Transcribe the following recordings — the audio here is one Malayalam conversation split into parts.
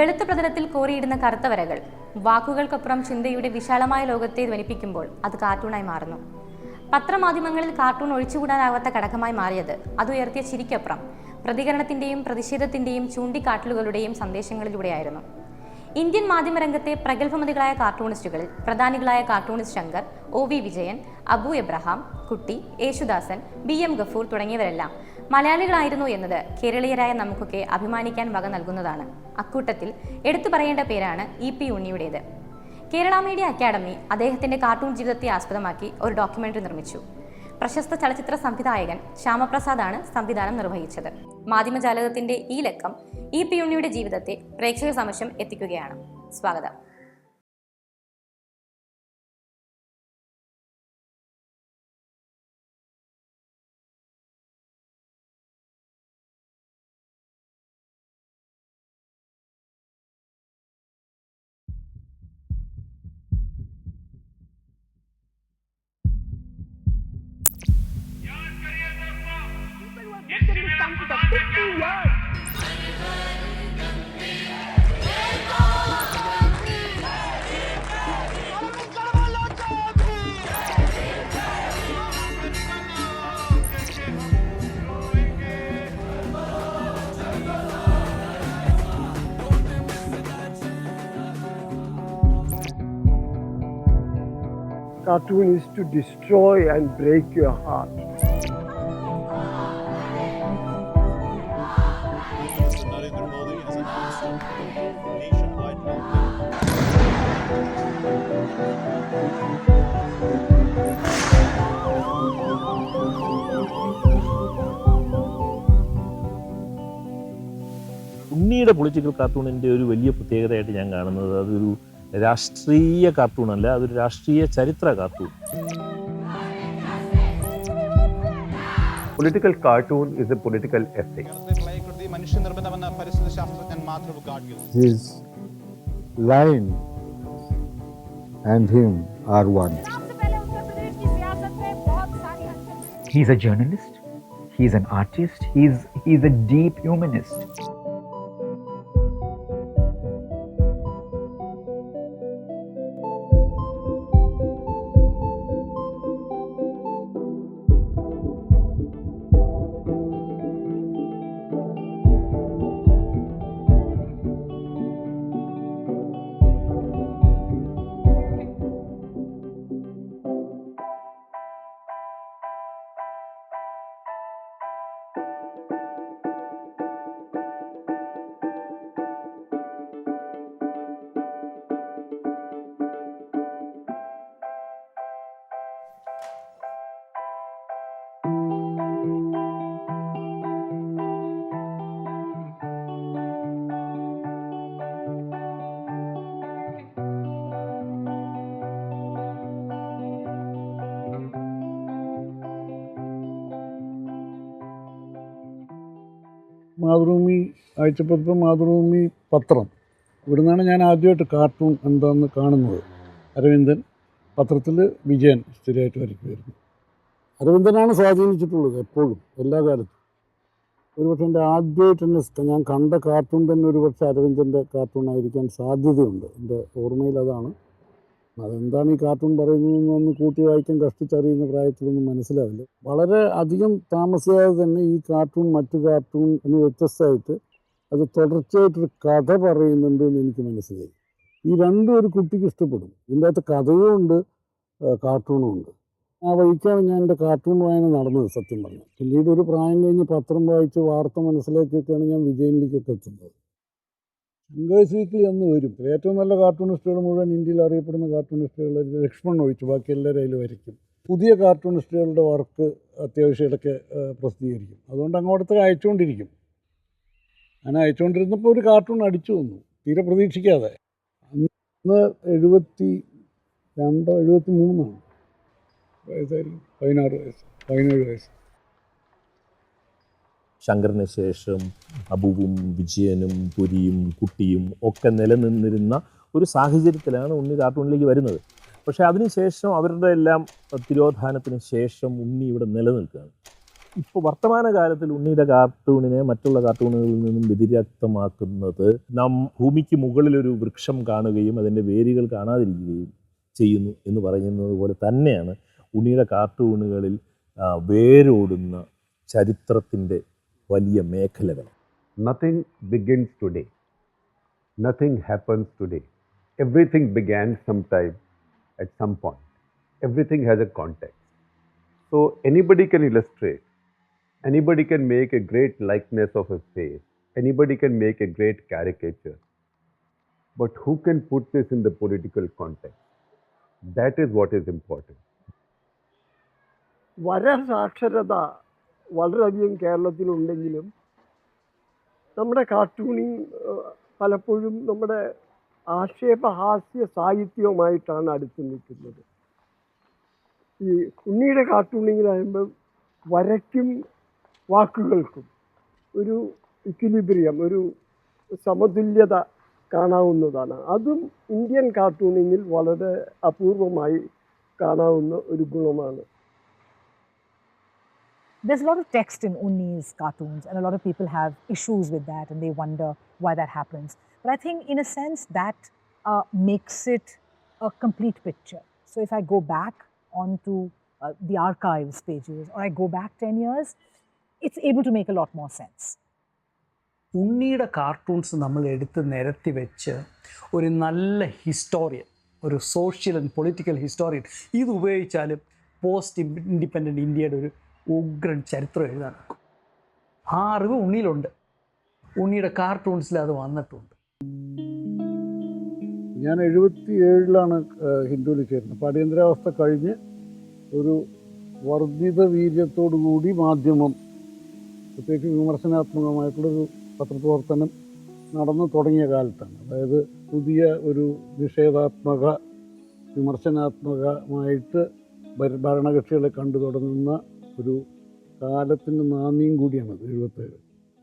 വെളുത്ത പ്രതലത്തിൽ കോറിയിടുന്ന കറുത്ത വരകൾ വാക്കുകൾക്കപ്പുറം ചിന്തയുടെ വിശാലമായ ലോകത്തെ ധ്വനിപ്പിക്കുമ്പോൾ അത് കാർട്ടൂണായി മാറുന്നു പത്രമാധ്യമങ്ങളിൽ കാർട്ടൂൺ ഒഴിച്ചുകൂടാനാവാത്ത ഘടകമായി മാറിയത് അത് ഉയർത്തിയ ചിരിക്കപ്പുറം പ്രതികരണത്തിന്റെയും പ്രതിഷേധത്തിന്റെയും ചൂണ്ടിക്കാട്ടലുകളുടെയും സന്ദേശങ്ങളിലൂടെയായിരുന്നു ഇന്ത്യൻ മാധ്യമരംഗത്തെ പ്രഗത്ഭമതികളായ കാർട്ടൂണിസ്റ്റുകളിൽ പ്രധാനികളായ cartoonist Shankar O V Vijayan Abu Abraham Kutty Yesudasan B M Gafoor തുടങ്ങിയവരെല്ലാം മലയാളികളായിരുന്നു എന്നത് കേരളീയരായ നമുക്കൊക്കെ അഭിമാനിക്കാൻ വക നൽകുന്നതാണ് അക്കൂട്ടത്തിൽ എടുത്തു പറയേണ്ട പേരാണ് ഇ പി ഉണ്ണിയുടേത് കേരള മീഡിയ അക്കാദമി അദ്ദേഹത്തിന്റെ കാർട്ടൂൺ ജീവിതത്തെ ആസ്പദമാക്കി ഒരു ഡോക്യുമെന്ററി നിർമ്മിച്ചു പ്രശസ്ത ചലച്ചിത്ര സംവിധായകൻ ശ്യാമപ്രസാദാണ് സംവിധാനം നിർവഹിച്ചത് മാധ്യമജാലകത്തിന്റെ ഈ ലക്കം ഇ പി ഉണ്ണിയുടെ ജീവിതത്തെ പ്രേക്ഷക സമക്ഷം എത്തിക്കുകയാണ് സ്വാഗതം cartoon is to destroy and break your heart. ഉണ്ണിയുടെ പൊളിറ്റിക്കൽ കാർട്ടൂണിൻ്റെ ഒരു വലിയ പ്രത്യേകതയായിട്ട് ഞാൻ കാണുന്നത് അതൊരു രാഷ്ട്രീയ അല്ല അതൊരു രാഷ്ട്രീയ ചരിത്ര cartoon political cartoon is a political essay മനുഷ്യനിർമ്മിതമെന്ന പരിസ്ഥിതി ശാസ്ത്രജ്ഞൻ Madhav Gadgil His line and him are one. He's a journalist. He's an artist. a deep humanist. Mathrubhumi ആഴ്ചപ്പതിപ്പ് Mathrubhumi പത്രം ഇവിടെ നിന്നാണ് ഞാൻ ആദ്യമായിട്ട് കാർട്ടൂൺ എന്താണെന്ന് കാണുന്നത് അരവിന്ദൻ പത്രത്തിൽ വിജയൻ സ്ഥിരമായിട്ട് വരയ്ക്കുമായിരുന്നു അരവിന്ദനാണ് സ്വാധീനിച്ചിട്ടുള്ളത് എപ്പോഴും എല്ലാ കാലത്തും ഒരുപക്ഷെ എൻ്റെ ആദ്യമായിട്ട് തന്നെ ഞാൻ കണ്ട കാർട്ടൂൺ തന്നെ ഒരുപക്ഷെ അരവിന്ദൻ്റെ കാർട്ടൂൺ ആയിരിക്കാൻ സാധ്യതയുണ്ട് എൻ്റെ ഓർമ്മയിൽ അതാണ് അതെന്താണ് ഈ കാർട്ടൂൺ പറയുന്നതെന്ന് ഒന്ന് കൂട്ടി വായിക്കാൻ കഷ്ടിച്ചറിയുന്ന പ്രായത്തിലൊന്നും മനസ്സിലാവില്ല വളരെ അധികം താമസിയാതെ തന്നെ ഈ കാർട്ടൂൺ മറ്റു കാർട്ടൂൺ എന്ന് വ്യത്യസ്തമായിട്ട് അത് തുടർച്ചയായിട്ടൊരു കഥ പറയുന്നുണ്ട് എന്ന് എനിക്ക് മനസ്സിലായി ഈ രണ്ടും ഒരു കുട്ടിക്ക് ഇഷ്ടപ്പെടും ഇതിൻ്റെ അകത്ത് കഥയും ഉണ്ട് കാർട്ടൂണും ഉണ്ട് ആ വഴിക്കാണ് ഞാൻ എൻ്റെ കാർട്ടൂൺ വായന നടന്നത് സത്യം പറഞ്ഞു പിന്നീട് ഒരു പ്രായം കഴിഞ്ഞ് പത്രം വായിച്ച് വാർത്ത മനസ്സിലാക്കിയൊക്കെയാണ് ഞാൻ വിജയനിലേക്കൊക്കെ എത്തുന്നത് അങ്കേഴ്സ് വീക്കിലി അന്ന് വരും ഏറ്റവും നല്ല കാർട്ടൂണിസ്റ്റുകൾ മുഴുവൻ ഇന്ത്യയിൽ അറിയപ്പെടുന്ന കാർട്ടൂണിസ്റ്റുകൾ ലക്ഷ്മൺ ഒഴിച്ചു ബാക്കി എല്ലാവരും അതിൽ വരയ്ക്കും പുതിയ കാർട്ടൂണിസ്റ്റുകളുടെ വർക്ക് അത്യാവശ്യം ഇടയ്ക്ക് പ്രസിദ്ധീകരിക്കും അതുകൊണ്ട് അങ്ങോട്ടത്തേക്ക് അയച്ചുകൊണ്ടിരിക്കും അങ്ങനെ അയച്ചുകൊണ്ടിരുന്നപ്പോൾ ഒരു കാർട്ടൂൺ അടിച്ചു വന്നു തീരെ പ്രതീക്ഷിക്കാതെ അന്ന് എഴുപത്തി രണ്ടോ എഴുപത്തി മൂന്നാണ് വയസ്സായിരിക്കും പതിനാറ് വയസ്സ് പതിനേഴ് വയസ്സ് ശങ്കറിന് ശേഷം അബുവും വിജയനും പുരിയും കുട്ടിയും ഒക്കെ നിലനിന്നിരുന്ന ഒരു സാഹചര്യത്തിലാണ് ഉണ്ണി കാർട്ടൂണിലേക്ക് വരുന്നത് പക്ഷേ അതിനുശേഷം അവരുടെ എല്ലാം തിരോധാനത്തിന് ശേഷം ഉണ്ണി ഇവിടെ നിലനിൽക്കുകയാണ് ഇപ്പോൾ വർത്തമാനകാലത്തിൽ ഉണ്ണിയുടെ കാർട്ടൂണിനെ മറ്റുള്ള കാർട്ടൂണുകളിൽ നിന്നും വ്യതിരക്തമാക്കുന്നത് നാം ഭൂമിക്ക് മുകളിലൊരു വൃക്ഷം കാണുകയും അതിൻ്റെ വേരുകൾ കാണാതിരിക്കുകയും ചെയ്യുന്നു എന്ന് പറയുന്നത് പോലെ തന്നെയാണ് ഉണ്ണിയുടെ കാർട്ടൂണുകളിൽ വേരോടുന്ന ചരിത്രത്തിൻ്റെ വലിയ മേഖലകൾ Nothing begins today. Nothing happens today. Everything began sometime at some point. Everything has a context. So anybody can illustrate. Anybody can make a great likeness of a face. Anybody can make a great caricature. But who can put this in the political context? That is what is important. വരസാക്ഷരത വളരെയധികം കേരളത്തിലുണ്ടെങ്കിലും നമ്മുടെ കാർട്ടൂണിങ് പലപ്പോഴും നമ്മുടെ ആക്ഷേപഹാസ്യ സാഹിത്യവുമായിട്ടാണ് അടുത്ത് നിൽക്കുന്നത് ഈ ഉണ്ണിയുടെ കാർട്ടൂണിങ്ങിലാകുമ്പോൾ വരയ്ക്കും വാക്കുകൾക്കും ഒരു ഇക്വിലിബ്രിയം ഒരു സമതുല്യത കാണാവുന്നതാണ് അതും ഇന്ത്യൻ കാർട്ടൂണിങ്ങിൽ വളരെ അപൂർവമായി കാണാവുന്ന ഒരു ഗുണമാണ് There's a lot of text in Unni's cartoons, and a lot of people have issues with that and they wonder why that happens. But I think, in a sense, that uh, makes it a complete picture. So if I go back onto uh, the archives pages or I go back 10 years, it's able to make a lot more sense. ഉണ്ണിയുടെ കാർട്ടൂൺസ് നമ്മൾ എടുത്ത് നിരത്തി വെച്ച് ഒരു നല്ല ഹിസ്റ്റോറിയൻ ഒരു സോഷ്യൽ ആൻഡ് പൊളിറ്റിക്കൽ ഹിസ്റ്റോറിയൻ ഇത് ഉപയോഗിച്ചാൽ പോസ്റ്റ് ഇൻഡിപെൻഡൻറ്റ് ഇന്ത്യയുടെ ഒരു ഉഗ്രൻ ചരിത്രം എഴുതാൻ ആ അറിവ് ഉണ്ണിയിലുണ്ട് ഉണ്ണിയുടെ കാർട്ടൂൺസിൽ അത് വന്നിട്ടുണ്ട് ഞാൻ എഴുപത്തി ഏഴിലാണ് ഹിന്ദുവിൽ ചേരുന്നത് അപ്പോൾ അടിയന്തരാവസ്ഥ കഴിഞ്ഞ് ഒരു വർദ്ധിത വീര്യത്തോടുകൂടി മാധ്യമം പ്രത്യേകിച്ച് വിമർശനാത്മകമായിട്ടുള്ളൊരു പത്രപ്രവർത്തനം നടന്നു തുടങ്ങിയ കാലത്താണ് അതായത് പുതിയ ഒരു നിഷേധാത്മക വിമർശനാത്മകമായിട്ട് ഭരണകക്ഷികളെ കണ്ടു തുടങ്ങുന്ന ഒരു കാലത്തിൻ്റെ നാന്ദിയും കൂടിയാണ് എഴുപത്തേഴ്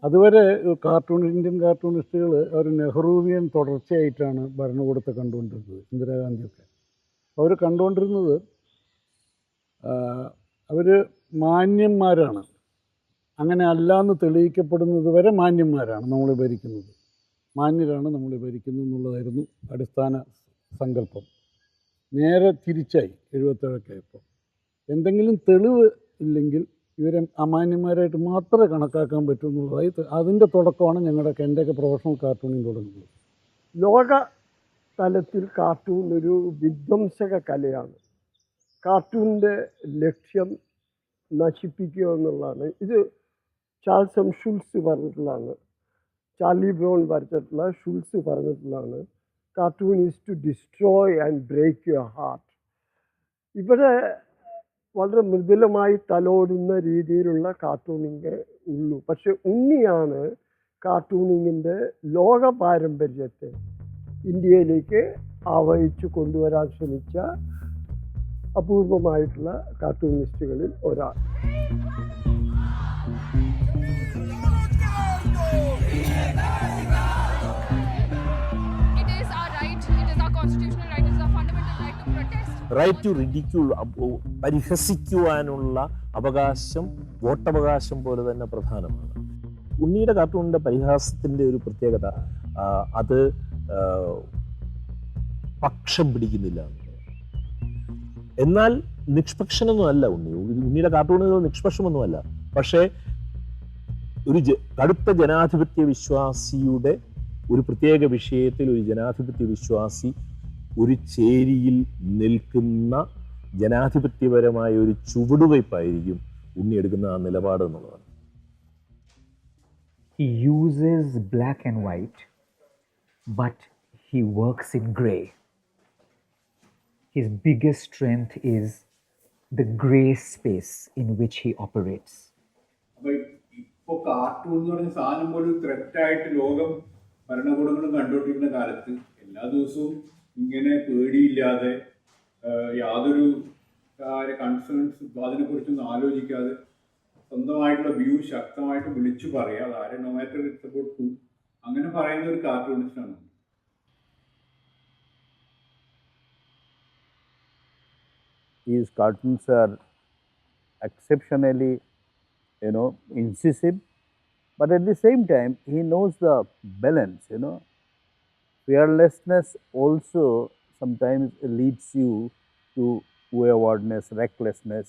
അതുവരെ കാർട്ടൂൺ ഇന്ത്യൻ കാർട്ടൂണിസ്റ്റുകൾ അവർ നെഹ്റൂവിയൻ തുടർച്ചയായിട്ടാണ് ഭരണകൂടത്തെ കണ്ടുകൊണ്ടിരുന്നത് ഇന്ദിരാഗാന്ധിയൊക്കെ അവർ കണ്ടുകൊണ്ടിരുന്നത് അവർ മാന്യന്മാരാണ് അങ്ങനെ അല്ലാന്ന് തെളിയിക്കപ്പെടുന്നത് വരെ മാന്യന്മാരാണ് നമ്മൾ ഭരിക്കുന്നത് മാന്യരാണ് നമ്മൾ ഭരിക്കുന്നത് എന്നുള്ളതായിരുന്നു അടിസ്ഥാന സങ്കല്പം നേരെ തിരിച്ചായി എഴുപത്തേഴൊക്കെ ആയപ്പോൾ എന്തെങ്കിലും തെളിവ് ഇല്ലെങ്കിൽ ഇവരെ അമാന്യന്മാരായിട്ട് മാത്രമേ കണക്കാക്കാൻ പറ്റൂ എന്നുള്ളതായി അതിൻ്റെ തുടക്കമാണ് ഞങ്ങളുടെ എൻ്റെയൊക്കെ പ്രൊഫഷണൽ കാർട്ടൂണിങ് തുടങ്ങുന്നത് ലോക തലത്തിൽ കാർട്ടൂൺ ഒരു വിധ്വംസക കലയാണ് കാർട്ടൂണിൻ്റെ ലക്ഷ്യം നശിപ്പിക്കുക എന്നുള്ളതാണ് ഇത് ചാൾസ് എം ഷുൾസ് പറഞ്ഞിട്ടുള്ളതാണ് ചാർലി ബ്രോൺ വരച്ചിട്ടുള്ള ഷുൾസ് പറഞ്ഞിട്ടുള്ളതാണ് cartoon is to destroy and break your heart ഇവിടെ വളരെ മൃദുലമായി തലോടുന്ന രീതിയിലുള്ള കാർട്ടൂണിങ് ഉള്ളൂ പക്ഷെ ഉണ്ണിയാണ് കാർട്ടൂണിങ്ങിൻ്റെ ലോക പാരമ്പര്യത്തെ ഇന്ത്യയിലേക്ക് ആവഹിച്ചു കൊണ്ടുവരാൻ ശ്രമിച്ച അപൂർവമായിട്ടുള്ള കാർട്ടൂണിസ്റ്റുകളിൽ ഒരാൾ റൈറ്റ് ടു റിഡിക്യൂൾ പരിഹസിക്കുവാനുള്ള അവകാശം വോട്ടവകാശം പോലെ തന്നെ പ്രധാനമാണ് ഉണ്ണിയുടെ കാർട്ടൂണിൻ്റെ പരിഹാസത്തിൻ്റെ ഒരു പ്രത്യേകത അത് പക്ഷം പിടിക്കുന്നില്ല എന്നാൽ അല്ല ഉണ്ണി ഉണ്ണിയുടെ കാർട്ടൂണുകൾ നിഷ്പക്ഷമൊന്നുമല്ല പക്ഷേ ഒരു കടുത്ത ജനാധിപത്യ വിശ്വാസിയുടെ ഒരു പ്രത്യേക വിഷയത്തിൽ ഒരു ജനാധിപത്യ വിശ്വാസി ഒരു ചേരിയിൽ നിൽക്കുന്ന ജനാധിപത്യപരമായ ഒരു ചുവടുവയ്പ്പായിരിക്കും ഉണ്ണിയെടുക്കുന്ന ആ നിലപാട് എന്നുള്ളതാണ് he uses black and white but he works in grey his biggest strength is the grey space in which he operates ഇപ്പോൾ കാർട്ടൂൺ എന്ന് പറഞ്ഞ സാധനം പോലും ത്രെറ്റായിട്ട് ലോകം ഭരണകൂടങ്ങളും കണ്ടുകൊണ്ടിരിക്കുന്ന കാലത്ത് എല്ലാ ദിവസവും ഇങ്ങനെ പേടിയില്ലാതെ യാതൊരു കൺസേൺസ് അതിനെക്കുറിച്ചൊന്നും ആലോചിക്കാതെ സ്വന്തമായിട്ടുള്ള വ്യൂ ശക്തമായിട്ട് വിളിച്ചു പറയാം അതാരെ നോ മാറ്റർ അങ്ങനെ പറയുന്ന ഒരു കാർട്ടൂണിസ്റ്റാണ് These cartoons are exceptionally, you know, incisive, but at the same time, he knows the balance, you know. fearlessness also sometimes leads you to waywardness, recklessness,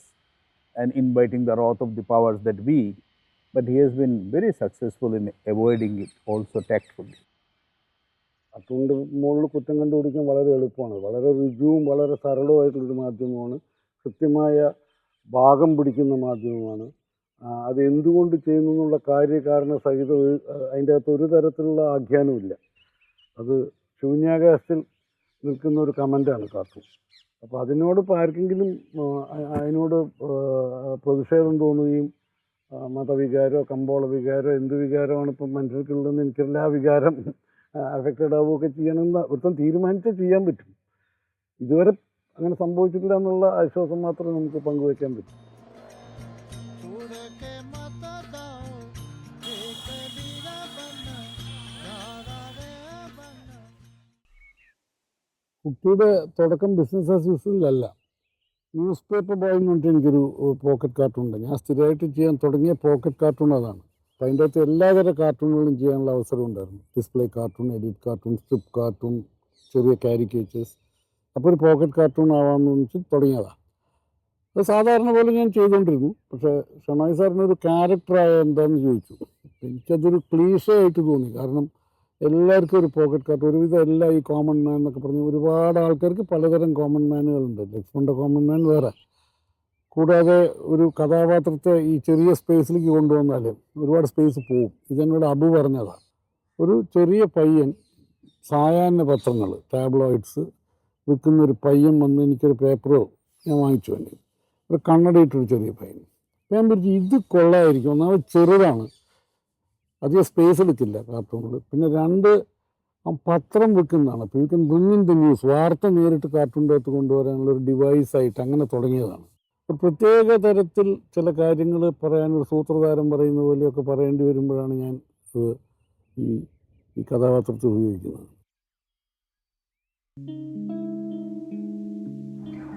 and inviting the wrath of the powers that be. But he has been very successful in avoiding it also tactfully. അതുകൊണ്ട് മുകളിൽ കുറ്റം കണ്ടുപിടിക്കാൻ വളരെ എളുപ്പമാണ് വളരെ രുചിയും വളരെ സരളവുമായിട്ടുള്ളൊരു മാധ്യമമാണ് കൃത്യമായ ഭാഗം പിടിക്കുന്ന മാധ്യമമാണ് അത് എന്തുകൊണ്ട് ചെയ്യുന്നു എന്നുള്ള കാര്യകാരണ സഹിതം അതിൻ്റെ അകത്ത് ഒരു തരത്തിലുള്ള ആഖ്യാനവും ഇല്ല അത് ശൂന്യാകാശത്തിൽ നിൽക്കുന്ന ഒരു കമൻ്റാണ് കാർട്ടൂൺ അപ്പോൾ അതിനോട് ഇപ്പോൾ ആർക്കെങ്കിലും അതിനോട് പ്രതിഷേധം തോന്നുകയും മതവികാരോ കമ്പോള വികാരോ എന്ത് വികാരമാണ് ഇപ്പം മനുഷ്യർക്കുള്ളതെന്ന് എനിക്കറിയില്ല ആ വികാരം അഫക്റ്റഡ് ആവുകയൊക്കെ ചെയ്യണമെന്ന് ഒരുത്തം തീരുമാനിച്ചേ ചെയ്യാൻ പറ്റും ഇതുവരെ അങ്ങനെ സംഭവിച്ചിട്ടില്ല എന്നുള്ള ആശ്വാസം മാത്രമേ നമുക്ക് പങ്കുവയ്ക്കാൻ പറ്റൂ കുട്ടിയുടെ തുടക്കം ബിസിനസ് ആസ് യൂഷ്വലല്ല ന്യൂസ് പേപ്പർ ബോയ് പറഞ്ഞിട്ട് എനിക്കൊരു പോക്കറ്റ് കാർട്ടൂണ്ട് ഞാൻ സ്ഥിരമായിട്ട് ചെയ്യാൻ തുടങ്ങിയ പോക്കറ്റ് കാർട്ടൂൺ അതാണ് അപ്പം അതിൻ്റെ അകത്ത് എല്ലാതര കാർട്ടൂണുകളും ചെയ്യാനുള്ള അവസരം ഉണ്ടായിരുന്നു display cartoon edit cartoon strip cartoon ചെറിയ കാരിക്കേച്ചേഴ്സ് അപ്പോൾ ഒരു പോക്കറ്റ് കാർട്ടൂൺ ആവാമെന്ന് വെച്ചിട്ട് തുടങ്ങിയതാണ് അത് സാധാരണ പോലെ ഞാൻ ചെയ്തുകൊണ്ടിരുന്നു പക്ഷേ ഷണായി സാറിനൊരു ക്യാരക്ടറായ എന്താണെന്ന് ചോദിച്ചു എനിക്കതൊരു ആയിട്ട് തോന്നി കാരണം എല്ലാവർക്കും ഒരു പോക്കറ്റ് കാർട്ട് ഒരുവിധം എല്ലാം ഈ കോമൺ മാൻ എന്നൊക്കെ പറഞ്ഞ് ഒരുപാട് ആൾക്കാർക്ക് പലതരം കോമൺ മാനുകളുണ്ട് ലക്ഷ്മണൻ്റെ കോമൺ മാൻ വേറെ കൂടാതെ ഒരു കഥാപാത്രത്തെ ഈ ചെറിയ സ്പേസിലേക്ക് കൊണ്ടുവന്നാൽ ഒരുപാട് സ്പേസ് പോവും ഇതെന്നോട് അബു പറഞ്ഞതാണ് ഒരു ചെറിയ പയ്യൻ സായാഹ്ന പത്രങ്ങൾ ടാബ്ലോയിഡ്സ് വിൽക്കുന്ന ഒരു പയ്യൻ വന്ന് എനിക്കൊരു പേപ്പറോ ഞാൻ വാങ്ങിച്ചു വേണ്ടി ഒരു കണ്ണടയിട്ടൊരു ചെറിയ പയ്യൻ ഞാൻ പിടിച്ച് ഇത് കൊള്ളായിരിക്കും ഒന്നാമത് ചെറുതാണ് അധികം സ്പേസ് എടുക്കില്ല കാർട്ടൂണിൽ പിന്നെ രണ്ട് പത്രം വെക്കുന്നതാണ് അപ്പോൾ you can bring in the news വാർത്ത നേരിട്ട് കാർട്ടൂണിൻ്റെ അകത്ത് കൊണ്ടുവരാനുള്ള ഒരു ഡിവൈസായിട്ട് അങ്ങനെ തുടങ്ങിയതാണ് ഒരു പ്രത്യേക തരത്തിൽ ചില കാര്യങ്ങൾ പറയാൻ ഒരു സൂത്രധാരം പറയുന്ന പോലെയൊക്കെ പറയേണ്ടി വരുമ്പോഴാണ് ഞാൻ അത് ഈ ഈ കഥാപാത്രത്തെ ഉപയോഗിക്കുന്നത്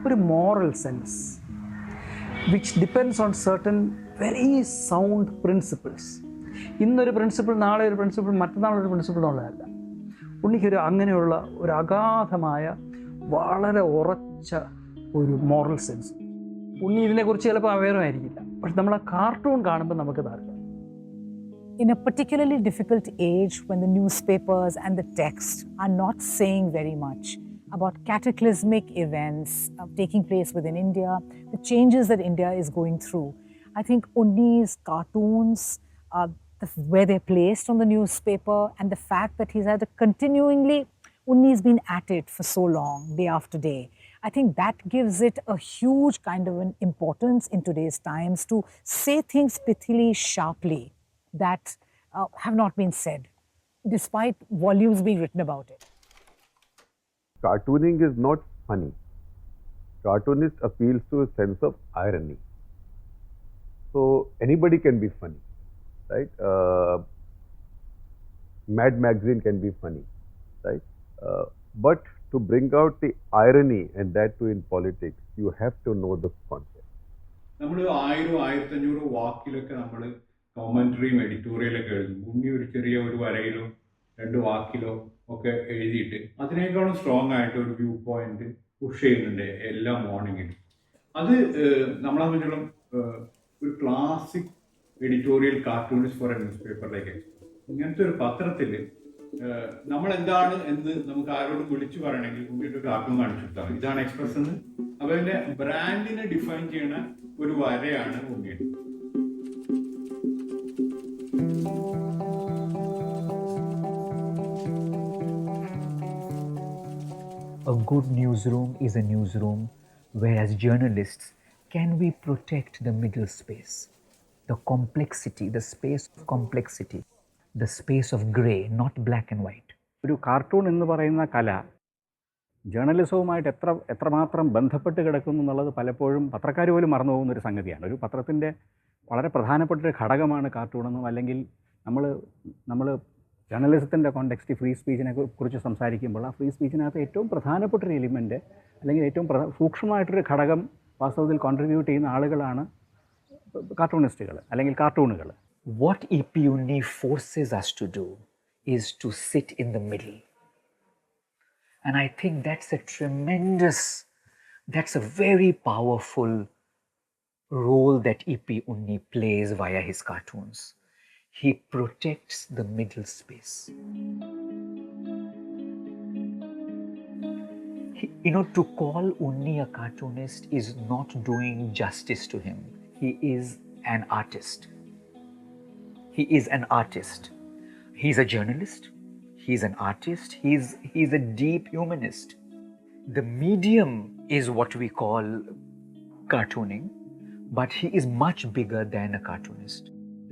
ഒരു moral sense which depends on certain very sound principles ഇന്നൊരു പ്രിൻസിപ്പിൾ നാളെ ഒരു പ്രിൻസിപ്പിൾ മറ്റന്നാളൊരു പ്രിൻസിപ്പിൾ എന്നുള്ളതല്ല ഉണ്ണിക്കൊരു അങ്ങനെയുള്ള ഒരു അഗാധമായ വളരെ ഉറച്ച ഒരു മോറൽ സെൻസ് ഉണ്ണി ഇതിനെക്കുറിച്ച് ചിലപ്പോൾ അവയറുമായിരിക്കില്ല പക്ഷെ നമ്മൾ ആ കാർട്ടൂൺ കാണുമ്പോൾ നമുക്ക് താല്പര്യം in a particularly difficult age when the newspapers and the text are not saying very much about cataclysmic events taking place within India, the changes that India is going through. I think Unni's cartoons, uh, the, where they're placed on the newspaper, and the fact that he's had a continuingly, Unni's been at it for so long, day after day. I think that gives it a huge kind of an importance in today's times to say things pithily, sharply that uh, have not been said, despite volumes being written about it. Cartooning is not funny. Cartoonist appeals to a sense of irony. So anybody can be funny. right? Uh, Mad Magazine can be funny, right? Uh, but to bring out the irony and that too in politics, you have to know the context. നമ്മൾ ആയിരം വാക്കിലൊക്കെ നമ്മൾ എഡിറ്റോറിയലൊക്കെ എഴുതും ഒരു ചെറിയ ഒരു വരയിലോ രണ്ട് വാക്കിലോ ഒക്കെ എഴുതിയിട്ട് അതിനേക്കാളും സ്ട്രോങ് ആയിട്ട് ഒരു വ്യൂ പോയിന്റ് പുഷ് ചെയ്യുന്നുണ്ട് എല്ലാ മോർണിംഗിലും അത് നമ്മളെ ഒരു classic editorial cartoons for a newspaper like ഇങ്ങനത്തെ ഒരു പത്രത്തിൽ നമ്മൾ എന്താണ് എന്ന് നമുക്ക് ആരോടും വിളിച്ചു പറയണമെങ്കിൽ കൂട്ടിയിട്ട് കാർട്ടൂൺ കാണിച്ചിട്ടാണ് ഇതാണ് എക്സ്പ്രസ് എന്ന് അപ്പൊ ബ്രാൻഡിനെ ഡിഫൈൻ ചെയ്യുന്ന ഒരു വരയാണ് ഉണ്ണിയുടെ A good newsroom is a newsroom where, as journalists, can we protect the middle space? the complexity, the space of complexity, the space of grey, not black and white. ഒരു കാർട്ടൂൺ എന്ന് പറയുന്ന കല ജേർണലിസവുമായിട്ട് എത്ര എത്രമാത്രം ബന്ധപ്പെട്ട് കിടക്കുന്നു എന്നുള്ളത് പലപ്പോഴും പത്രക്കാർ പോലും മറന്നു പോകുന്ന ഒരു സംഗതിയാണ് ഒരു പത്രത്തിൻ്റെ വളരെ പ്രധാനപ്പെട്ട ഒരു ഘടകമാണ് കാർട്ടൂണെന്നും അല്ലെങ്കിൽ നമ്മൾ നമ്മൾ ജേർണലിസത്തിൻ്റെ കോണ്ടെക്സ്റ്റ് ഫ്രീ സ്പീച്ചിനെ കുറിച്ച് സംസാരിക്കുമ്പോൾ ആ ഫ്രീ സ്പീച്ചിനകത്ത് ഏറ്റവും പ്രധാനപ്പെട്ട ഒരു എലിമെൻറ്റ് അല്ലെങ്കിൽ ഏറ്റവും പ്രധാ സൂക്ഷ്മമായിട്ടൊരു ഘടകം വാസ്തവത്തിൽ കോൺട്രിബ്യൂട്ട് ചെയ്യുന്ന ആളുകളാണ് cartoonists. What EPUNI forces us to do is to sit in the middle. And I think that's a tremendous, that's a very powerful role that EPUNI plays via his cartoons. He protects the middle space. You know, to call Unni a cartoonist is not doing justice to him. He is an artist. He is an artist. He's a journalist. He's an artist. He's, he's a deep humanist. The medium is what we call cartooning, but he is much bigger than a cartoonist.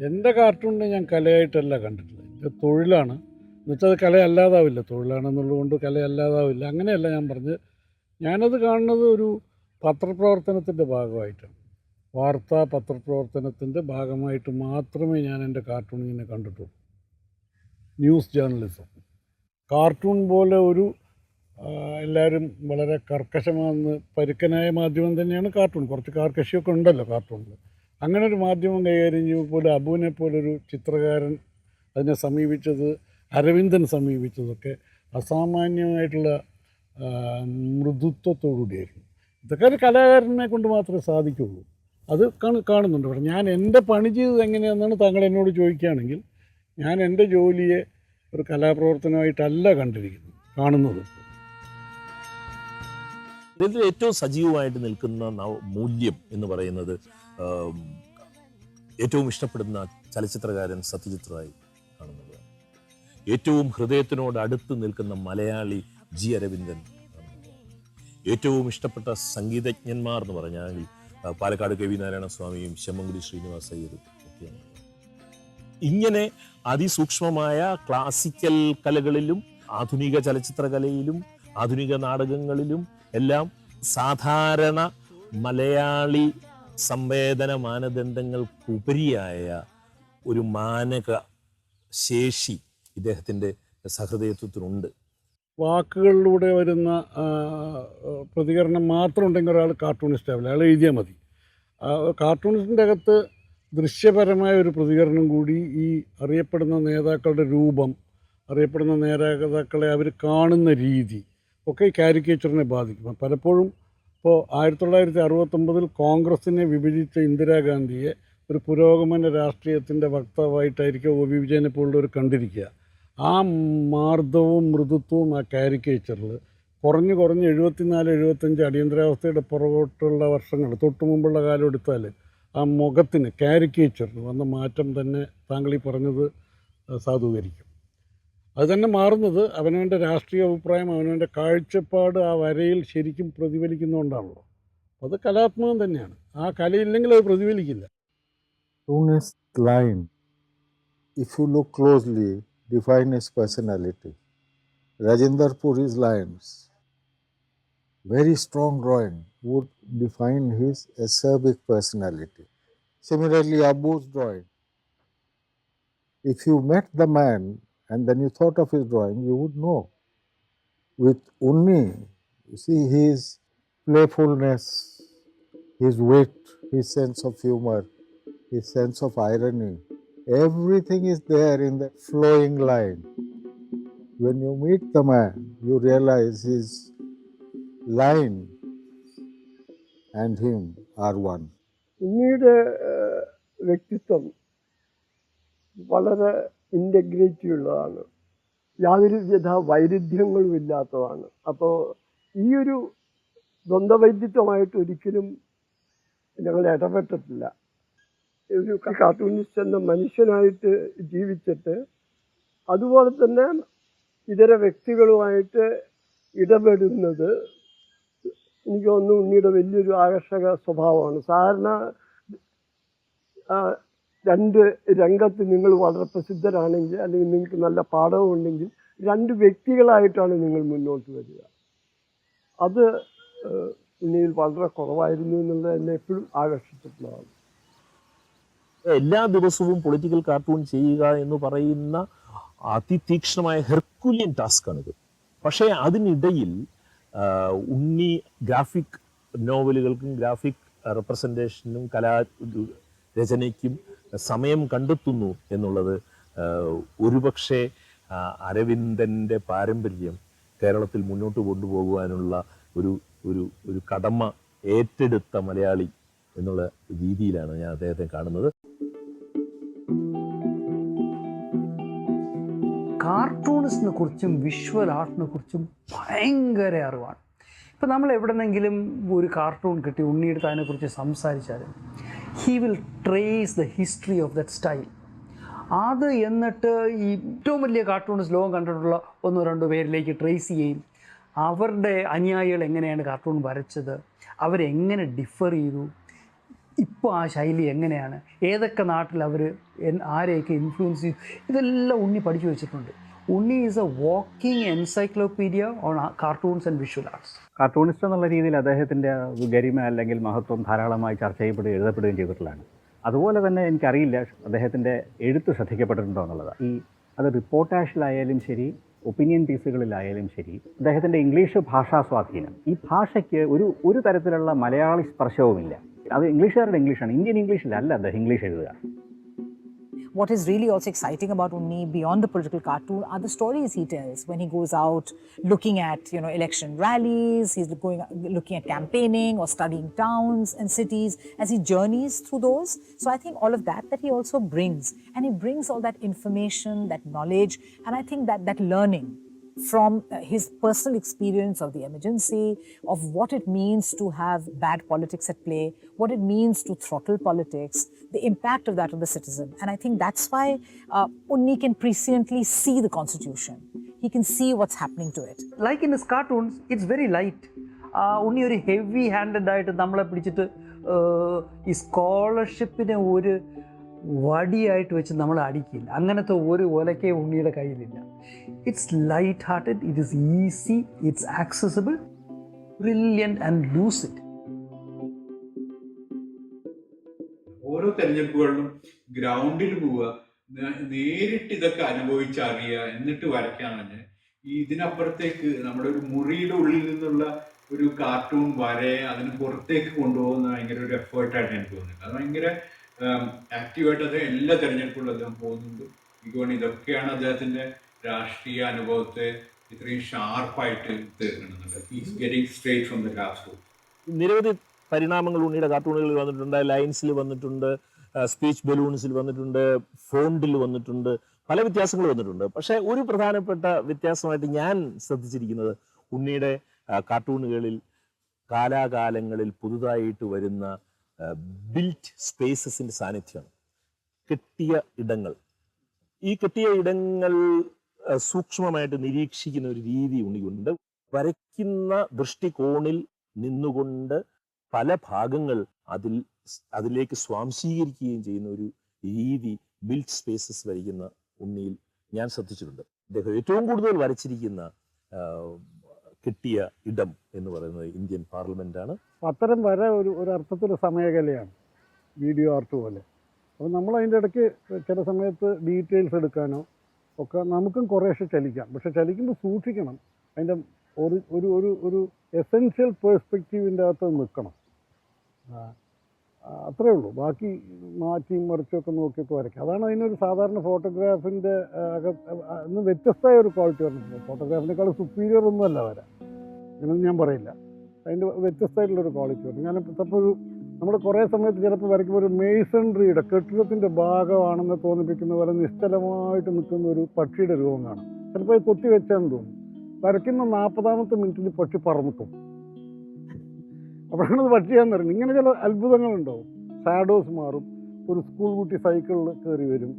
എൻ്റെ കാർട്ടൂണിനെ ഞാൻ കലയായിട്ടല്ല കണ്ടിട്ടുള്ളത് എൻ്റെ തൊഴിലാണ് എന്നുവെച്ചാൽ അത് കലയല്ലാതാവില്ല തൊഴിലാണെന്നുള്ളതുകൊണ്ട് കലയല്ലാതാവില്ല അങ്ങനെയല്ല ഞാൻ പറഞ്ഞത് ഞാനത് കാണുന്നത് ഒരു പത്രപ്രവർത്തനത്തിൻ്റെ ഭാഗമായിട്ടാണ് വാർത്താ പത്രപ്രവർത്തനത്തിൻ്റെ ഭാഗമായിട്ട് മാത്രമേ ഞാൻ എൻ്റെ കാർട്ടൂണിങ്ങിനെ കണ്ടിട്ടുള്ളൂ ന്യൂസ് ജേർണലിസം കാർട്ടൂൺ പോലെ ഒരു എല്ലാവരും വളരെ കർക്കശമാണെന്ന് പരുക്കനായ മാധ്യമം തന്നെയാണ് കാർട്ടൂൺ കുറച്ച് കാർക്കശിയൊക്കെ ഉണ്ടല്ലോ കാർട്ടൂണിൽ അങ്ങനെ ഒരു മാധ്യമം കൈകാര്യം ചെയ്യുമ്പോൾ അബുവിനെ പോലൊരു ചിത്രകാരൻ അതിനെ സമീപിച്ചത് അരവിന്ദൻ സമീപിച്ചതൊക്കെ അസാമാന്യമായിട്ടുള്ള മൃദുത്വത്തോടുകൂടിയായിരുന്നു ഇതൊക്കെ ഒരു കലാകാരനെ കൊണ്ട് മാത്രമേ സാധിക്കുകയുള്ളൂ അത് കാണുന്നുണ്ട് പക്ഷേ ഞാൻ എൻ്റെ പണി ചെയ്തത് എങ്ങനെയാണെന്നാണ് താങ്കൾ എന്നോട് ചോദിക്കുകയാണെങ്കിൽ ഞാൻ എൻ്റെ ജോലിയെ ഒരു കലാപ്രവർത്തനമായിട്ടല്ല കണ്ടിരിക്കുന്നത് കാണുന്നത് ഇതിൽ ഏറ്റവും സജീവമായിട്ട് നിൽക്കുന്ന മൂല്യം എന്ന് പറയുന്നത് ഏറ്റവും ഇഷ്ടപ്പെടുന്ന ചലച്ചിത്രകാരൻ സത്യജിത് റായി കാണുന്നത് ഏറ്റവും ഹൃദയത്തിനോട് അടുത്ത് നിൽക്കുന്ന മലയാളി ജി അരവിന്ദൻ ഏറ്റവും ഇഷ്ടപ്പെട്ട സംഗീതജ്ഞന്മാർ എന്ന് പറഞ്ഞാൽ പാലക്കാട് കെ വി നാരായണ സ്വാമിയും ശമ്മൻകുടി ശ്രീനിവാസ അയ്യരും ഒക്കെയാണ് ഇങ്ങനെ അതിസൂക്ഷ്മമായ ക്ലാസിക്കൽ കലകളിലും ആധുനിക ചലച്ചിത്രകലയിലും ആധുനിക നാടകങ്ങളിലും എല്ലാം സാധാരണ മലയാളി സംവേദന മാനദണ്ഡങ്ങൾക്കുപരിയായ ഒരു മാനക ശേഷി ഇദ്ദേഹത്തിൻ്റെ സഹൃദയത്വത്തിനുണ്ട് വാക്കുകളിലൂടെ വരുന്ന പ്രതികരണം മാത്രം ഉണ്ടെങ്കിൽ ഒരാൾ കാർട്ടൂണിസ്റ്റ് ആവില്ല അയാൾ എഴുതിയാൽ മതി കാർട്ടൂണിസ്റ്റിൻ്റെ അകത്ത് ദൃശ്യപരമായ ഒരു പ്രതികരണം കൂടി ഈ അറിയപ്പെടുന്ന നേതാക്കളുടെ രൂപം അറിയപ്പെടുന്ന നേതാക്കളെ അവർ കാണുന്ന രീതി ഒക്കെ ഈ കാരിക്കേച്ചറിനെ ബാധിക്കും പലപ്പോഴും ഇപ്പോൾ ആയിരത്തി തൊള്ളായിരത്തി അറുപത്തൊമ്പതിൽ കോൺഗ്രസിനെ വിഭജിച്ച ഇന്ദിരാഗാന്ധിയെ ഒരു പുരോഗമന രാഷ്ട്രീയത്തിൻ്റെ വക്താവായിട്ടായിരിക്കും ഒ വി വിജയനെ പോലുള്ളവർ കണ്ടിരിക്കുക ആ മാർദ്ദവും മൃദുത്വവും ആ കാരിക്കേച്ചറിൽ കുറഞ്ഞ് കുറഞ്ഞ് എഴുപത്തിനാല് എഴുപത്തഞ്ച് അടിയന്തരാവസ്ഥയുടെ പുറകോട്ടുള്ള വർഷങ്ങൾ തൊട്ട് മുമ്പുള്ള കാലം എടുത്താൽ ആ മുഖത്തിന് കാരിക്കേച്ചറിന് വന്ന മാറ്റം തന്നെ താങ്കൾ ഈ പറഞ്ഞത് സാധൂകരിക്കും അത് തന്നെ മാറുന്നത് അവനവൻ്റെ രാഷ്ട്രീയ അഭിപ്രായം അവനവൻ്റെ കാഴ്ചപ്പാട് ആ വരയിൽ ശരിക്കും പ്രതിഫലിക്കുന്നതുകൊണ്ടാണല്ലോ അത് കലാത്മകം തന്നെയാണ് ആ കലയില്ലെങ്കിൽ അത് പ്രതിഫലിക്കില്ല line if you look closely define his personality. Rajendra Puri's lines, very strong drawing, would define his acerbic personality. Similarly, Abu's drawing. If you met the man and then you thought of his drawing, you would know. With Unni, you see his playfulness, his wit, his sense of humor, his sense of irony, Everything is there in the flowing line. When you meet the man, you realize his line and him are one. ഉണ്ണിയുടെ വ്യക്തിത്വം വളരെ ഇൻ്റഗ്രേറ്റി ഉള്ളതാണ് യാതൊരു വിധ വൈരുദ്ധ്യങ്ങളും ഇല്ലാത്തതാണ് അപ്പോൾ ഈ ഒരു ദ്വന്ദ്വവൈദ്യത്വമായിട്ട് ഒരിക്കലും ഞങ്ങൾ ഇടപെട്ടിട്ടില്ല ഒരു കാർട്ടൂണിസ്റ്റ് എന്ന മനുഷ്യനായിട്ട് ജീവിച്ചിട്ട് അതുപോലെ തന്നെ ഇതര വ്യക്തികളുമായിട്ട് ഇടപെടുന്നത് എനിക്ക് തോന്നുന്നു ഉണ്ണിയുടെ വലിയൊരു ആകർഷക സ്വഭാവമാണ് സാധാരണ രണ്ട് രംഗത്ത് നിങ്ങൾ വളരെ പ്രസിദ്ധരാണെങ്കിൽ അല്ലെങ്കിൽ നിങ്ങൾക്ക് നല്ല പാഠമുണ്ടെങ്കിൽ രണ്ട് വ്യക്തികളായിട്ടാണ് നിങ്ങൾ മുന്നോട്ട് വരിക അത് ഉണ്ണിയിൽ വളരെ കുറവായിരുന്നു എന്നുള്ളത് എന്നെ എപ്പോഴും ആകർഷിച്ചിട്ടുള്ളതാണ് എല്ലാ ദിവസവും പൊളിറ്റിക്കൽ കാർട്ടൂൺ ചെയ്യുക എന്ന് പറയുന്ന അതിതീക്ഷണമായ ഹെർക്കുലിയൻ ടാസ്ക്കാണിത് പക്ഷേ അതിനിടയിൽ ഉണ്ണി ഗ്രാഫിക് നോവലുകൾക്കും ഗ്രാഫിക് റെപ്രസെൻറ്റേഷനും കലാ രചനയ്ക്കും സമയം കണ്ടെത്തുന്നു എന്നുള്ളത് ഒരുപക്ഷെ അരവിന്ദൻ്റെ പാരമ്പര്യം കേരളത്തിൽ മുന്നോട്ട് കൊണ്ടുപോകുവാനുള്ള ഒരു ഒരു ഒരു കടമ ഏറ്റെടുത്ത മലയാളി എന്നുള്ള രീതിയിലാണ് ഞാൻ അദ്ദേഹത്തെ കാണുന്നത് കാർട്ടൂണിസ്റ്റിനെ കുറിച്ചും വിഷ്വൽ ആർട്ടിനെ കുറിച്ചും ഭയങ്കര അറിവാണ് ഇപ്പം നമ്മൾ എവിടെന്നെങ്കിലും ഒരു കാർട്ടൂൺ കിട്ടി ഉണ്ണിയെടുത്ത് അതിനെക്കുറിച്ച് സംസാരിച്ചാൽ he will trace the history of that style അത് എന്നിട്ട് ഈ ഏറ്റവും വലിയ കാർട്ടൂണിസ്റ്റ് ലോകം കണ്ടിട്ടുള്ള ഒന്നോ രണ്ടോ പേരിലേക്ക് ട്രേസ് ചെയ്യും അവരുടെ അനുയായികൾ എങ്ങനെയാണ് കാർട്ടൂൺ വരച്ചത് അവരെങ്ങനെ ഡിഫർ ചെയ്തു ഇപ്പോൾ ആ ശൈലി എങ്ങനെയാണ് ഏതൊക്കെ നാട്ടിൽ അവർ ആരെയൊക്കെ ഇൻഫ്ലുവൻസ് ചെയ്തു ഇതെല്ലാം ഉണ്ണി പഠിച്ചു വെച്ചിട്ടുണ്ട് Unni is a walking encyclopedia on cartoons and visual arts cartoonist എന്നുള്ള രീതിയിൽ അദ്ദേഹത്തിൻ്റെ ഗരിമ അല്ലെങ്കിൽ മഹത്വം ധാരാളമായി ചർച്ച ചെയ്യപ്പെടുകയും എഴുതപ്പെടുകയും ചെയ്തിട്ടുള്ളതാണ് അതുപോലെ തന്നെ എനിക്കറിയില്ല അദ്ദേഹത്തിൻ്റെ എഴുത്ത് ശ്രദ്ധിക്കപ്പെട്ടിട്ടുണ്ടോ എന്നുള്ളത് ഈ അത് റിപ്പോർട്ടാഷിലായാലും ശരി ഒപ്പീനിയൻ പീസുകളിലായാലും ശരി അദ്ദേഹത്തിൻ്റെ ഇംഗ്ലീഷ് ഭാഷാ സ്വാധീനം ഈ ഭാഷയ്ക്ക് ഒരു ഒരു തരത്തിലുള്ള മലയാളി സ്പർശവുമില്ല അത് ഇംഗ്ലീഷുകാരുടെ ഇംഗ്ലീഷാണ് ഇന്ത്യൻ ഇംഗ്ലീഷിലല്ല അദ്ദേഹം ഇംഗ്ലീഷ് എഴുതുക What is really also exciting about Unni beyond the political cartoon are the stories he tells when he goes out looking at you know election rallies, he's going looking at campaigning or studying towns and cities as he journeys through those. So I think all of that that he also brings, and he brings all that information, that knowledge, and I think that that learning from his personal experience of the emergency, of what it means to have bad politics at play, what it means to throttle politics, the impact of that on the citizen. And I think that's why uh, Unni can presciently see the constitution. He can see what's happening to it. Like in his cartoons, it's very light. Unni ഉണ്ണി ഒരു ഹെവി ഹാൻഡഡ് ആയിട്ട് നമ്മളെ പിടിച്ചിട്ട് ഈ സ്കോളർഷിപ്പിനെ ഒരു വടിയായിട്ട് വെച്ച് നമ്മൾ അടിക്കില്ല അങ്ങനത്തെ ഒരു ഒലക്കേ ഉണ്ണിയുടെ കയ്യിലില്ല It's light hearted, it is easy, it's accessible, brilliant and lucid. ഓരോ തെരഞ്ഞെടുപ്പുകളിലും ഗ്രൗണ്ടിൽ പോവുക നേരിട്ട് ഇതൊക്കെ അനുഭവിച്ചറിയുക എന്നിട്ട് വരയ്ക്കാണെങ്കിൽ ഇതിനപ്പുറത്തേക്ക് നമ്മുടെ ഒരു മുറിയുടെ ഉള്ളിൽ നിന്നുള്ള ഒരു കാർട്ടൂൺ വരെ അതിന് പുറത്തേക്ക് കൊണ്ടുപോകുന്ന ഭയങ്കര ഒരു എഫേർട്ടായിട്ട് എനിക്ക് തോന്നുന്നത് അത് ഭയങ്കര ആക്റ്റീവായിട്ട് അത് എല്ലാ തെരഞ്ഞെടുപ്പുകളിലും അദ്ദേഹം പോകുന്നുണ്ട് എനിക്ക് ഇതൊക്കെയാണ് അദ്ദേഹത്തിന്റെ രാഷ്ട്രീയ അനുഭവത്തെ ഇത്രയും ഷാർപ്പായിട്ട് തീർക്കണമെന്നുണ്ട് ഈസ് നിരവധി പരിണാമങ്ങൾ ഉണ്ണിയുടെ കാർട്ടൂണുകളിൽ വന്നിട്ടുണ്ട് ലൈൻസിൽ വന്നിട്ടുണ്ട് സ്പീച്ച് ബലൂൺസിൽ വന്നിട്ടുണ്ട് ഫോണ്ടിൽ വന്നിട്ടുണ്ട് പല വ്യത്യാസങ്ങൾ വന്നിട്ടുണ്ട് പക്ഷേ ഒരു പ്രധാനപ്പെട്ട വ്യത്യാസമായിട്ട് ഞാൻ ശ്രദ്ധിച്ചിരിക്കുന്നത് ഉണ്ണിയുടെ കാർട്ടൂണുകളിൽ കാലാകാലങ്ങളിൽ പുതുതായിട്ട് വരുന്ന ബിൽറ്റ് സ്പേസസിൻ്റെ സാന്നിധ്യമാണ് കെട്ടിയ ഇടങ്ങൾ ഈ കെട്ടിയ ഇടങ്ങൾ സൂക്ഷ്മമായിട്ട് നിരീക്ഷിക്കുന്ന ഒരു രീതി ഉണ്ണിക്കുണ്ട് വരയ്ക്കുന്ന ദൃഷ്ടികോണിൽ നിന്നുകൊണ്ട് പല ഭാഗങ്ങൾ അതിൽ അതിലേക്ക് സ്വാംശീകരിക്കുകയും ചെയ്യുന്ന ഒരു രീതി ബിൽഡ് സ്പേസസ് വരയ്ക്കുന്ന ഉണ്ണിയിൽ ഞാൻ ശ്രദ്ധിച്ചിട്ടുണ്ട് അദ്ദേഹം ഏറ്റവും കൂടുതൽ വരച്ചിരിക്കുന്ന കിട്ടിയ ഇടം എന്ന് പറയുന്നത് ഇന്ത്യൻ പാർലമെന്റാണ് അത്തരം വര ഒരു ഒരു അർത്ഥത്തിൽ സമയകലയാണ് വീഡിയോ ആർട്ട് പോലെ അപ്പോൾ നമ്മൾ അതിൻ്റെ ഇടയ്ക്ക് ചില സമയത്ത് ഡീറ്റെയിൽസ് എടുക്കാനോ ഒക്കെ നമുക്കും കുറേശ്ശെ ചലിക്കാം പക്ഷെ ചലിക്കുമ്പോൾ സൂക്ഷിക്കണം അതിൻ്റെ ഒരു ഒരു ഒരു ഒരു എസെൻഷ്യൽ പേഴ്സ്പെക്റ്റീവിൻ്റെ അകത്ത് നിൽക്കണം അത്രേ ഉള്ളൂ ബാക്കി മാറ്റിയും മറിച്ചൊക്കെ നോക്കിയൊക്കെ വരയ്ക്കാം അതാണ് അതിനൊരു സാധാരണ ഫോട്ടോഗ്രാഫിൻ്റെ അകത്ത് വ്യത്യസ്തമായ ഒരു ക്വാളിറ്റി പറഞ്ഞിട്ടുണ്ട് ഫോട്ടോഗ്രാഫിനേക്കാൾ സുപ്പീരിയർ ഒന്നുമല്ല വരാം ഇങ്ങനെ ഞാൻ പറയില്ല അതിൻ്റെ വ്യത്യസ്തമായിട്ടുള്ളൊരു ക്വാളിറ്റി പറഞ്ഞു ഞാൻ ഇപ്പോൾ ഒരു നമ്മൾ കുറേ സമയത്ത് ചിലപ്പോൾ വരയ്ക്കുമ്പോൾ ഒരു മേസൺട്രിയുടെ കെട്ടിടത്തിൻ്റെ ഭാഗമാണെന്ന് തോന്നിപ്പിക്കുന്ന പോലെ നിശ്ചലമായിട്ട് നിൽക്കുന്ന ഒരു പക്ഷിയുടെ രൂപം കാണാം ചിലപ്പോൾ അത് കൊത്തി വെച്ചാൽ തോന്നും വരയ്ക്കുന്ന നാൽപ്പതാമത്തെ മിനിറ്റിൽ പക്ഷി പറന്നിക്കും അപ്പോഴാണ് അത് പക്ഷിയാന്ന് പറയുന്നത് ഇങ്ങനെ ചില അത്ഭുതങ്ങളുണ്ടാവും ഷാഡോസ് മാറും ഒരു സ്കൂൾ കുട്ടി സൈക്കിളിൽ കയറി വരും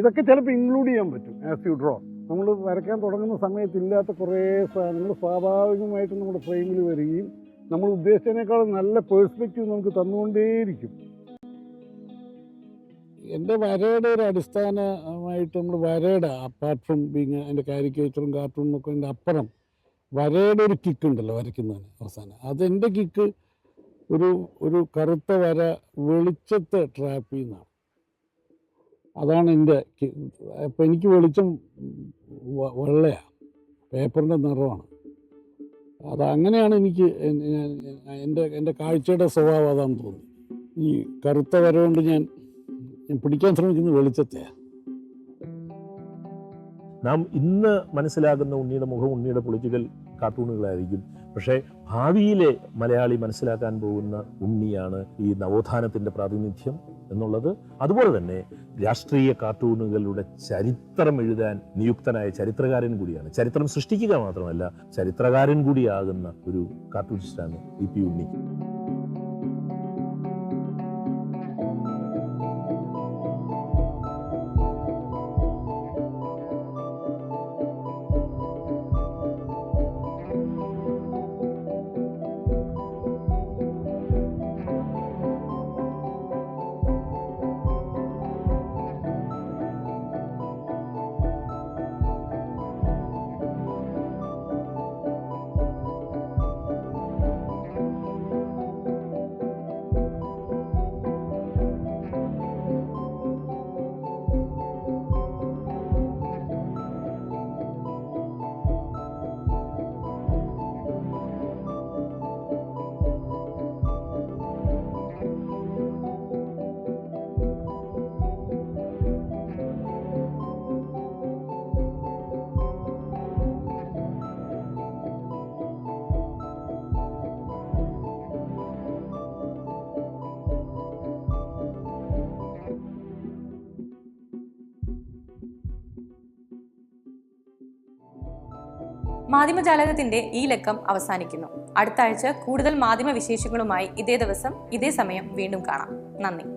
ഇതൊക്കെ ചിലപ്പോൾ ഇൻക്ലൂഡ് ചെയ്യാൻ പറ്റും ആസ് യു ഡ്രോ നമ്മൾ വരയ്ക്കാൻ തുടങ്ങുന്ന സമയത്ത് ഇല്ലാത്ത കുറേ സാധനങ്ങൾ സ്വാഭാവികമായിട്ടും നമ്മുടെ ഫ്രെയിമിൽ വരികയും നമ്മൾ ഉദ്ദേശിച്ചതിനേക്കാളും നല്ല പേഴ്സ്പെക്റ്റീവ് നമുക്ക് തന്നുകൊണ്ടേയിരിക്കും എൻ്റെ വരയുടെ ഒരു അടിസ്ഥാനമായിട്ട് നമ്മൾ വരയുടെ അപ്പാർട്ട് ഫ്രം ബീങ് അതിൻ്റെ കാരിക്കേച്ചറും കാർട്ടൂണും ഒക്കെ അതിൻ്റെ അപ്പുറം വരയുടെ ഒരു കിക്ക് ഉണ്ടല്ലോ വരയ്ക്കുന്നതിന് അവസാനം അതെൻ്റെ കിക്ക് ഒരു ഒരു കറുത്ത വര വെളിച്ചത്തെ ട്രാപ്പ് ചെയ്യുന്നതാണ് അതാണ് എൻ്റെ അപ്പം എനിക്ക് വെളിച്ചം വെള്ളയാണ് പേപ്പറിൻ്റെ നിറമാണ് അതങ്ങനെയാണ് എനിക്ക് എൻ്റെ എൻ്റെ കാഴ്ചയുടെ സ്വഭാവം അതാണെന്ന് തോന്നി ഈ കറുത്ത വരവുകൊണ്ട് കൊണ്ട് ഞാൻ ഞാൻ പിടിക്കാൻ ശ്രമിക്കുന്നത് വെളിച്ചത്തെയാണ് നാം ഇന്ന് മനസ്സിലാകുന്ന ഉണ്ണിയുടെ മുഖം ഉണ്ണിയുടെ പൊളിറ്റിക്കൽ കാർട്ടൂണുകളായിരിക്കും പക്ഷേ ഭാവിയിലെ മലയാളി മനസ്സിലാക്കാൻ പോകുന്ന ഉണ്ണിയാണ് ഈ നവോത്ഥാനത്തിൻ്റെ പ്രാതിനിധ്യം എന്നുള്ളത് അതുപോലെ തന്നെ രാഷ്ട്രീയ കാർട്ടൂണുകളുടെ ചരിത്രം എഴുതാൻ നിയുക്തനായ ചരിത്രകാരൻ കൂടിയാണ് ചരിത്രം സൃഷ്ടിക്കുക മാത്രമല്ല ചരിത്രകാരൻ കൂടിയാകുന്ന ഒരു കാർട്ടൂണിസ്റ്റാണ് ഇ പി ഉണ്ണി മാധ്യമജാലകത്തിന്റെ ഈ ലക്കം അവസാനിക്കുന്നു അടുത്ത ആഴ്ച കൂടുതൽ മാധ്യമ വിശേഷങ്ങളുമായി ഇതേ ദിവസം ഇതേ സമയം വീണ്ടും കാണാം നന്ദി